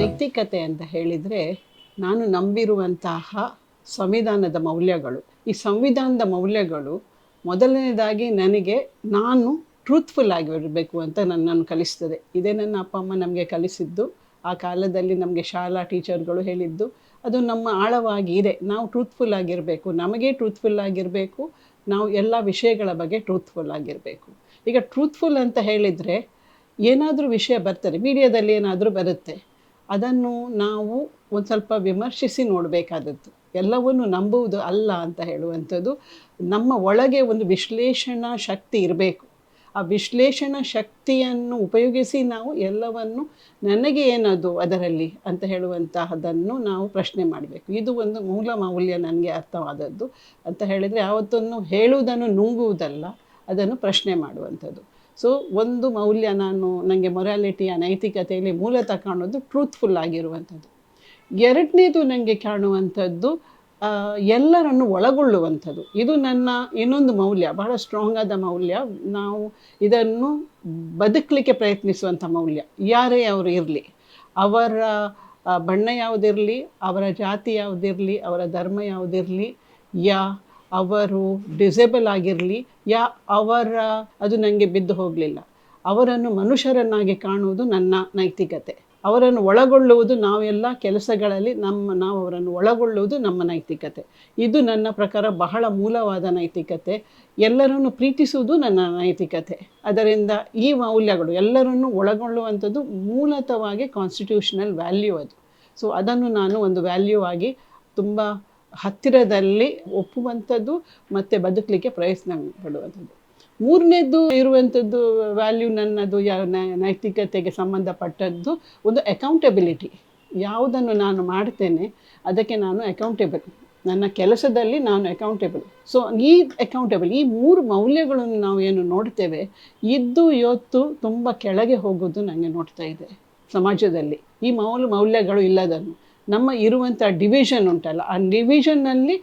ನೈತಿಕತೆ ಅಂತ ಹೇಳಿದರೆ ನಾನು ನಂಬಿರುವಂತಹ ಸಂವಿಧಾನದ ಮೌಲ್ಯಗಳು. ಈ ಸಂವಿಧಾನದ ಮೌಲ್ಯಗಳು ಮೊದಲನೇದಾಗಿ ನನಗೆ ನಾನು ಟ್ರೂತ್ಫುಲ್ ಆಗಿರಬೇಕು ಅಂತ ನನ್ನನ್ನು ಕಲಿಸ್ತದೆ. ಇದೇ ನನ್ನ ಅಪ್ಪ, ಅಮ್ಮ ನಮಗೆ ಕಲಿಸಿದ್ದು. ಆ ಕಾಲದಲ್ಲಿ ನಮಗೆ ಶಾಲಾ ಟೀಚರ್ಗಳು ಹೇಳಿದ್ದು, ಅದು ನಮ್ಮ ಆಳವಾಗಿ ಇದೆ. ನಾವು ಟ್ರೂತ್ಫುಲ್ ಆಗಿರಬೇಕು. ನಮಗೆ ಟ್ರೂತ್ಫುಲ್ ಆಗಿರಬೇಕು. ನಾವು ಎಲ್ಲ ವಿಷಯಗಳ ಬಗ್ಗೆ ಟ್ರೂತ್ಫುಲ್ ಆಗಿರಬೇಕು. ಈಗ ಟ್ರೂತ್ಫುಲ್ ಅಂತ ಹೇಳಿದರೆ ಏನಾದರೂ ವಿಷಯ ಬರ್ತದೆ. ಮೀಡಿಯಾದಲ್ಲಿ ಏನಾದರೂ ಬರುತ್ತೆ. ಅದನ್ನು ನಾವು ಒಂದು ಸ್ವಲ್ಪ ವಿಮರ್ಶಿಸಿ ನೋಡಬೇಕಾದದ್ದು. ಎಲ್ಲವನ್ನು ನಂಬುವುದು ಅಲ್ಲ ಅಂತ ಹೇಳುವಂಥದ್ದು. ನಮ್ಮ ಒಳಗೆ ಒಂದು ವಿಶ್ಲೇಷಣಾ ಶಕ್ತಿ ಇರಬೇಕು. ಆ ವಿಶ್ಲೇಷಣಾ ಶಕ್ತಿಯನ್ನು ಉಪಯೋಗಿಸಿ ನಾವು ಎಲ್ಲವನ್ನು ನನಗೆ ಏನದು ಅದರಲ್ಲಿ ಅಂತ ಹೇಳುವಂತಹದನ್ನು ನಾವು ಪ್ರಶ್ನೆ ಮಾಡಬೇಕು. ಇದು ಒಂದು ಮೂಲ ಮೌಲ್ಯ ನನಗೆ ಅರ್ಥವಾದದ್ದು. ಅಂತ ಹೇಳಿದರೆ ಯಾವತ್ತನ್ನು ಹೇಳುವುದನ್ನು ನುಂಗುವುದಲ್ಲ, ಅದನ್ನು ಪ್ರಶ್ನೆ ಮಾಡುವಂಥದ್ದು. ಸೊ ಒಂದು ಮೌಲ್ಯ ನಾನು ನನಗೆ ಮೊರಾಲಿಟಿಯ ನೈತಿಕತೆಯಲ್ಲಿ ಮೂಲತಃ ಕಾಣೋದು ಟ್ರೂತ್ಫುಲ್ ಆಗಿರುವಂಥದ್ದು. ಎರಡನೇದು ನನಗೆ ಕಾಣುವಂಥದ್ದು ಎಲ್ಲರನ್ನು ಒಳಗೊಳ್ಳುವಂಥದ್ದು. ಇದು ನನ್ನ ಇನ್ನೊಂದು ಮೌಲ್ಯ, ಬಹಳ ಸ್ಟ್ರಾಂಗ್ ಆದ ಮೌಲ್ಯ. ನಾವು ಇದನ್ನು ಬದುಕಲಿಕ್ಕೆ ಪ್ರಯತ್ನಿಸುವಂಥ ಮೌಲ್ಯ. ಯಾರೇ ಅವರು ಇರಲಿ, ಅವರ ಬಣ್ಣ ಯಾವುದಿರಲಿ, ಅವರ ಜಾತಿ ಯಾವುದಿರಲಿ, ಅವರ ಧರ್ಮ ಯಾವುದಿರಲಿ, ಯಾ ಅವರು ಡಿಸೇಬಲ್ ಆಗಿರಲಿ, ಯಾ, ಅವರ, ಅದು ನನಗೆ ಬಿದ್ದು ಹೋಗಲಿಲ್ಲ. ಅವರನ್ನು ಮನುಷ್ಯರನ್ನಾಗಿ ಕಾಣುವುದು ನನ್ನ ನೈತಿಕತೆ. ಅವರನ್ನು ಒಳಗೊಳ್ಳುವುದು ನಾವೆಲ್ಲ ಕೆಲಸಗಳಲ್ಲಿ ನಮ್ಮ ನಾವು ಅವರನ್ನು ಒಳಗೊಳ್ಳುವುದು ನಮ್ಮ ನೈತಿಕತೆ. ಇದು ನನ್ನ ಪ್ರಕಾರ ಬಹಳ ಮೂಲವಾದ ನೈತಿಕತೆ. ಎಲ್ಲರನ್ನು ಪ್ರೀತಿಸುವುದು ನನ್ನ ನೈತಿಕತೆ. ಅದರಿಂದ ಈ ಮೌಲ್ಯಗಳು ಎಲ್ಲರನ್ನು ಒಳಗೊಳ್ಳುವಂಥದ್ದು ಮೂಲತವಾಗಿ ಕಾನ್ಸ್ಟಿಟ್ಯೂಷನಲ್ ವ್ಯಾಲ್ಯೂ ಅದು. ಸೊ ಅದನ್ನು ನಾನು ಒಂದು ವ್ಯಾಲ್ಯೂ ಆಗಿ ತುಂಬ ಹತ್ತಿರದಲ್ಲಿ ಒಪ್ಪುವಂಥದ್ದು ಮತ್ತು ಬದುಕಲಿಕ್ಕೆ ಪ್ರಯತ್ನ ಪಡುವಂಥದ್ದು. ಮೂರನೇದು ಇರುವಂಥದ್ದು ವ್ಯಾಲ್ಯೂ ನನ್ನದು, ಯಾ ನೈತಿಕತೆಗೆ ಸಂಬಂಧಪಟ್ಟದ್ದು ಒಂದು ಅಕೌಂಟೆಬಿಲಿಟಿ ಯಾವುದನ್ನು ನಾನು ಮಾಡ್ತೇನೆ, ಅದಕ್ಕೆ ನಾನು ಅಕೌಂಟೆಬಲ್ ನನ್ನ ಕೆಲಸದಲ್ಲಿ ನಾನು ಅಕೌಂಟೆಬಲ್ ಸೊ ಈ ಅಕೌಂಟೆಬಲ್ ಈ ಮೂರು ಮೌಲ್ಯಗಳನ್ನು ನಾವು ಏನು ನೋಡ್ತೇವೆ, ಇದ್ದು ಇವತ್ತು ತುಂಬ ಕೆಳಗೆ ಹೋಗೋದು ನನಗೆ ನೋಡ್ತಾ ಇದೆ ಸಮಾಜದಲ್ಲಿ. ಈ ಮೌಲ್ಯ ಮೌಲ್ಯಗಳು ಇಲ್ಲದನ್ನು. ನಮ್ಮ ಇರುವಂಥ ಡಿವಿಷನ್ ಉಂಟಲ್ಲ, ಆ ಡಿವಿಷನ್ನಲ್ಲಿ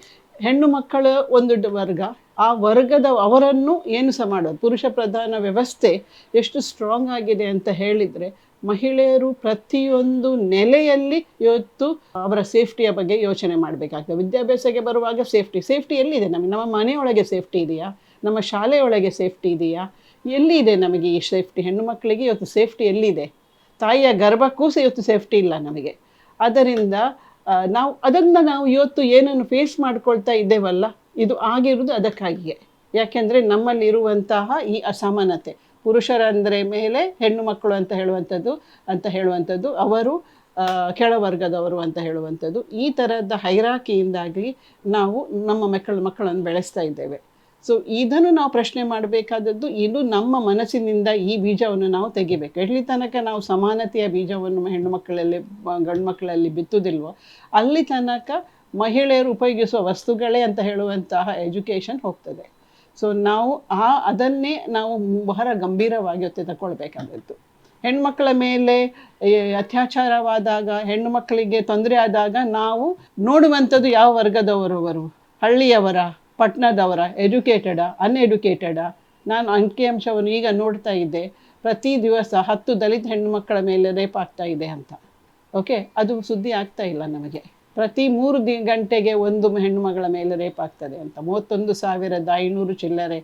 ಹೆಣ್ಣು ಮಕ್ಕಳ ಒಂದು ವರ್ಗ, ಆ ವರ್ಗದ ಅವರನ್ನು ಏನು ಸಹ ಮಾಡೋದು ಪುರುಷ ಪ್ರಧಾನ ವ್ಯವಸ್ಥೆ ಎಷ್ಟು ಸ್ಟ್ರಾಂಗ್ ಆಗಿದೆ ಅಂತ ಹೇಳಿದರೆ, ಮಹಿಳೆಯರು ಪ್ರತಿಯೊಂದು ನೆಲೆಯಲ್ಲಿ ಇವತ್ತು ಅವರ ಸೇಫ್ಟಿಯ ಬಗ್ಗೆ ಯೋಚನೆ ಮಾಡಬೇಕಾಗ್ತದೆ. ವಿದ್ಯಾಭ್ಯಾಸಕ್ಕೆ ಬರುವಾಗ ಸೇಫ್ಟಿ ಸೇಫ್ಟಿ ಎಲ್ಲಿದೆ ನಮಗೆ? ನಮ್ಮ ಮನೆಯೊಳಗೆ ಸೇಫ್ಟಿ ಇದೆಯಾ? ನಮ್ಮ ಶಾಲೆಯೊಳಗೆ ಸೇಫ್ಟಿ ಇದೆಯಾ? ಎಲ್ಲಿ ಇದೆ ನಮಗೆ ಈ ಸೇಫ್ಟಿ ಹೆಣ್ಣು ಮಕ್ಕಳಿಗೆ ಇವತ್ತು ಸೇಫ್ಟಿ ಎಲ್ಲಿದೆ? ತಾಯಿಯ ಗರ್ಭಕ್ಕೂ ಸಹ ಇವತ್ತು ಸೇಫ್ಟಿ ಇಲ್ಲ ನಮಗೆ. ಅದರಿಂದ ನಾವು, ಅದನ್ನು ನಾವು ಇವತ್ತು ಏನನ್ನು ಫೇಸ್ ಮಾಡ್ಕೊಳ್ತಾ ಇದ್ದೇವಲ್ಲ, ಇದು ಆಗಿರುವುದು ಅದಕ್ಕಾಗಿಯೇ. ಯಾಕೆಂದರೆ ನಮ್ಮಲ್ಲಿರುವಂತಹ ಈ ಅಸಮಾನತೆ, ಪುರುಷರಂದರೆ ಮೇಲೆ ಹೆಣ್ಣು ಮಕ್ಕಳು ಅಂತ ಹೇಳುವಂಥದ್ದು ಅಂತ ಹೇಳುವಂಥದ್ದು, ಅವರು ಕೆಳವರ್ಗದವರು ಅಂತ ಹೇಳುವಂಥದ್ದು, ಈ ಥರದ ಹೈರಾಕಿಯಿಂದಾಗಿ ನಾವು ನಮ್ಮ ಮಕ್ಕಳು, ಮಕ್ಕಳನ್ನು ಬೆಳೆಸ್ತಾ ಇದ್ದೇವೆ. ಸೊ ಇದನ್ನು ನಾವು ಪ್ರಶ್ನೆ ಮಾಡಬೇಕಾದದ್ದು ಇದು ನಮ್ಮ ಮನಸ್ಸಿನಿಂದ ಈ ಬೀಜವನ್ನು ನಾವು ತೆಗಿಬೇಕು. ಎಲ್ಲಿ ತನಕ ನಾವು ಸಮಾನತೆಯ ಬೀಜವನ್ನು ಹೆಣ್ಣು ಮಕ್ಕಳಲ್ಲಿ ಗಂಡು ಮಕ್ಕಳಲ್ಲಿ ಬಿತ್ತುವುದಿಲ್ವೋ, ಅಲ್ಲಿ ತನಕ ಮಹಿಳೆಯರು ಉಪಯೋಗಿಸುವ ವಸ್ತುಗಳೇ ಅಂತ ಹೇಳುವಂತಹ ಎಜುಕೇಷನ್ ಹೋಗ್ತದೆ. ಸೊ ನಾವು ಆ, ಅದನ್ನೇ ನಾವು ಬಹಳ ಗಂಭೀರವಾಗಿ ಹೊತ್ತೆ ತಗೊಳ್ಬೇಕಾದದ್ದು ಮೇಲೆ ಅತ್ಯಾಚಾರವಾದಾಗ ಹೆಣ್ಣು ಮಕ್ಕಳಿಗೆ ತೊಂದರೆ ಆದಾಗ ನಾವು ನೋಡುವಂಥದ್ದು ಯಾವ ವರ್ಗದವರವರು? ಹಳ್ಳಿಯವರ ಪಟ್ಟಣದವರ ಎಜುಕೇಟೆಡ ಅನ್ಎಜುಕೇಟೆಡಾ ನಾನು ಅಂಕಿಅಂಶವನ್ನು ಈಗ ನೋಡ್ತಾ ಇದ್ದೆ. ಪ್ರತಿ ದಿವಸ ಹತ್ತು ದಲಿತ ಹೆಣ್ಣುಮಕ್ಕಳ ಮೇಲೆ ರೇಪ್ ಆಗ್ತಾ ಇದೆ ಅಂತ. ಓಕೆ ಅದು ಸುದ್ದಿ ಆಗ್ತಾ ಇಲ್ಲ ನಮಗೆ. ಪ್ರತಿ ಮೂರು ದಿ ಗಂಟೆಗೆ ಒಂದು ಹೆಣ್ಣು ಮಗಳ ಮೇಲೆ ರೇಪ್ ಆಗ್ತದೆ ಅಂತ. ಮೂವತ್ತೊಂದು ಸಾವಿರದ ಐನೂರು ಚಿಲ್ಲರೆ,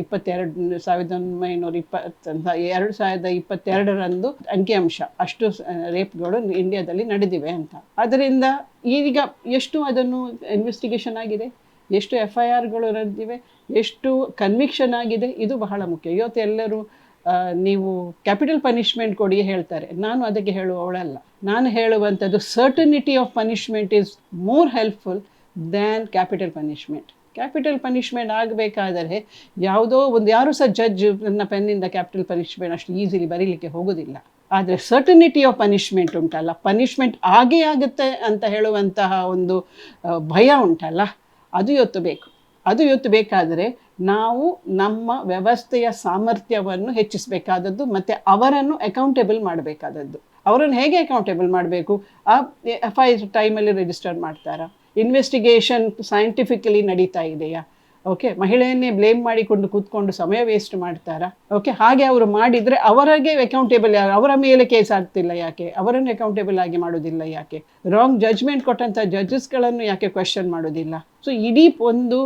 ಇಪ್ಪತ್ತೆರಡು ಸಾವಿರದ ಒಂಬೈನೂರ ಇಪ್ಪತ್ತ ಎರಡು ಸಾವಿರದ ಇಪ್ಪತ್ತೆರಡರಂದು ಅಂಕಿಅಂಶ ಅಷ್ಟು ರೇಪ್ಗಳು ಇಂಡಿಯಾದಲ್ಲಿ ನಡೆದಿವೆ ಅಂತ. ಅದರಿಂದ ಈಗ ಎಷ್ಟು ಅದನ್ನು ಇನ್ವೆಸ್ಟಿಗೇಷನ್ ಆಗಿದೆ? ಎಷ್ಟು ಎಫ್ ಐ ಆರ್ಗಳು ನಡೆದಿವೆ ಎಷ್ಟು ಕನ್ವಿಕ್ಷನ್ ಆಗಿದೆ, ಇದು ಬಹಳ ಮುಖ್ಯ. ಇವತ್ತು ಎಲ್ಲರೂ ನೀವು ಕ್ಯಾಪಿಟಲ್ ಪನಿಷ್ಮೆಂಟ್ ಕೊಡಿ ಹೇಳ್ತಾರೆ. ನಾನು ಅದಕ್ಕೆ ಹೇಳುವವಳಲ್ಲ. ನಾನು ಹೇಳುವಂಥದ್ದು certainty of punishment is more helpful than capital punishment capital punishment ಆಗಬೇಕಾದರೆ ಯಾವುದೋ ಒಂದು, ಯಾರೂ ಸಹ ಜಡ್ಜ್ ನನ್ನ ಪೆನ್ನಿಂದ ಕ್ಯಾಪಿಟಲ್ ಪನಿಷ್ಮೆಂಟ್ ಅಷ್ಟು ಈಸಿಲಿ ಬರೀಲಿಕ್ಕೆ ಹೋಗೋದಿಲ್ಲ. ಆದರೆ ಸರ್ಟನಿಟಿ ಆಫ್ ಪನಿಷ್ಮೆಂಟ್ ಉಂಟಲ್ಲ. ಪನಿಷ್ಮೆಂಟ್ ಆಗೇ ಆಗುತ್ತೆ ಅಂತ ಹೇಳುವಂತಹ ಒಂದು ಭಯ ಉಂಟಲ್ಲ. ಅದು ಇವತ್ತು ಬೇಕು ಅದು ಇವತ್ತು ಬೇಕಾದರೆ ನಾವು ನಮ್ಮ ವ್ಯವಸ್ಥೆಯ ಸಾಮರ್ಥ್ಯವನ್ನು ಹೆಚ್ಚಿಸಬೇಕಾದದ್ದು ಮತ್ತು ಅವರನ್ನು ಅಕೌಂಟೇಬಲ್ ಮಾಡಬೇಕಾದದ್ದು. ಅವರನ್ನು ಹೇಗೆ ಅಕೌಂಟೇಬಲ್ ಮಾಡಬೇಕು? ಆ ಎಫ್ ಐ ಟೈಮಲ್ಲಿ ರಿಜಿಸ್ಟರ್ ಮಾಡ್ತಾರಾ? ಇನ್ವೆಸ್ಟಿಗೇಷನ್ ಸೈಂಟಿಫಿಕಲಿ ನಡೀತಾ ಇದೆಯಾ? ಓಕೆ ಮಹಿಳೆಯನ್ನೇ ಬ್ಲೇಮ್ ಮಾಡಿಕೊಂಡು ಕೂತ್ಕೊಂಡು ಸಮಯ ವೇಸ್ಟ್ ಮಾಡ್ತಾರಾ? ಓಕೆ ಹಾಗೆ ಅವರು ಮಾಡಿದರೆ ಅವರಿಗೆ ಅಕೌಂಟೇಬಲ್ ಅವರ ಮೇಲೆ ಕೇಸ್ ಆಗ್ತಿಲ್ಲ ಯಾಕೆ? ಅವರನ್ನು ಅಕೌಂಟೇಬಲ್ ಆಗಿ ಮಾಡೋದಿಲ್ಲ ಯಾಕೆ? ರಾಂಗ್ ಜಜ್ಮೆಂಟ್ ಕೊಟ್ಟಂಥ ಜಡ್ಜಸ್ಗಳನ್ನು ಯಾಕೆ ಕ್ವೆಶನ್ ಮಾಡೋದಿಲ್ಲ? ಸೊ ಇಡೀ ಒಂದು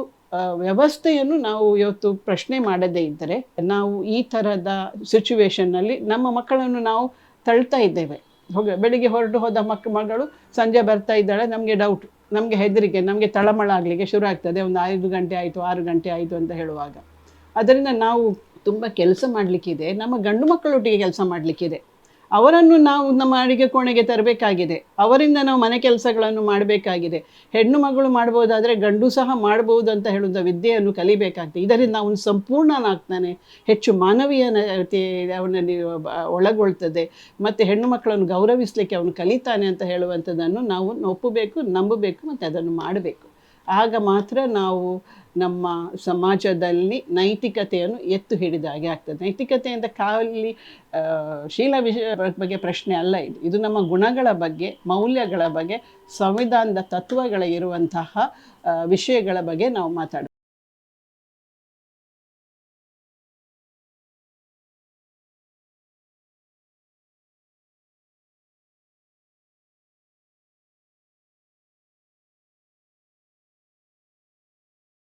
ವ್ಯವಸ್ಥೆಯನ್ನು ನಾವು ಇವತ್ತು ಪ್ರಶ್ನೆ ಮಾಡದೇ ಇದ್ದರೆ, ನಾವು ಈ ಥರದ ಸಿಚುವೇಶನ್ನಲ್ಲಿ ನಮ್ಮ ಮಕ್ಕಳನ್ನು ನಾವು ತಳ್ತಾ ಇದ್ದೇವೆ. ಬೆಳಿಗ್ಗೆ ಹೊರಟು ಹೋದ ಮಕ್ಕ ಮಗಳು ಸಂಜೆ ಬರ್ತಾ ಇದ್ದಾಳೆ, ನಮಗೆ ಡೌಟ್ ನಮಗೆ ಹೆದರಿಕೆ, ನಮಗೆ ತಳಮಳ ಆಗಲಿಕ್ಕೆ ಶುರು ಆಗ್ತದೆ. ಒಂದು ಐದು ಗಂಟೆ ಆಯಿತು, ಆರು ಗಂಟೆ ಆಯಿತು ಅಂತ ಹೇಳುವಾಗ. ಅದರಿಂದ ನಾವು ತುಂಬ ಕೆಲಸ ಮಾಡಲಿಕ್ಕಿದೆ. ನಮ್ಮ ಗಂಡು ಮಕ್ಕಳೊಟ್ಟಿಗೆ ಕೆಲಸ ಮಾಡಲಿಕ್ಕಿದೆ. ಅವರನ್ನು ನಾವು ನಮ್ಮ ಅಡುಗೆ ಕೋಣೆಗೆ ತರಬೇಕಾಗಿದೆ. ಅವರಿಂದ ನಾವು ಮನೆ ಕೆಲಸಗಳನ್ನು ಮಾಡಬೇಕಾಗಿದೆ. ಹೆಣ್ಣು ಮಗಳು ಮಾಡ್ಬೋದಾದರೆ ಗಂಡು ಸಹ ಮಾಡ್ಬೋದು ಅಂತ ಹೇಳುವಂಥ ವಿದ್ಯೆಯನ್ನು ಕಲಿಬೇಕಾಗ್ತದೆ. ಇದರಿಂದ ಅವನು ಸಂಪೂರ್ಣನಾಗ್ತಾನೆ. ಹೆಚ್ಚು ಮಾನವೀಯತೆ ಅವನಲ್ಲಿ ಒಳಗೊಳ್ತದೆ. ಮತ್ತು ಹೆಣ್ಣು ಮಕ್ಕಳನ್ನು ಗೌರವಿಸಲಿಕ್ಕೆ ಅವನು ಕಲಿತಾನೆ ಅಂತ ಹೇಳುವಂಥದ್ದನ್ನು ನಾವು ಒಪ್ಪಬೇಕು, ನಂಬಬೇಕು ಮತ್ತು ಅದನ್ನು ಮಾಡಬೇಕು. ಆಗ ಮಾತ್ರ ನಾವು ನಮ್ಮ ಸಮಾಜದಲ್ಲಿ ನೈತಿಕತೆಯನ್ನು ಎತ್ತು ಹಿಡಿದ ಹಾಗೆ ಆಗ್ತದೆ. ನೈತಿಕತೆ ಅಂತ ಖಾಲಿ ಶೀಲ ವಿಷಯ ಬಗ್ಗೆ ಪ್ರಶ್ನೆ ಅಲ್ಲ ಇದು. ಇದು ನಮ್ಮ ಗುಣಗಳ ಬಗ್ಗೆ, ಮೌಲ್ಯಗಳ ಬಗ್ಗೆ, ಸಂವಿಧಾನದ ತತ್ವಗಳ ಇರುವಂತಹ ವಿಷಯಗಳ ಬಗ್ಗೆ ನಾವು ಮಾತಾಡ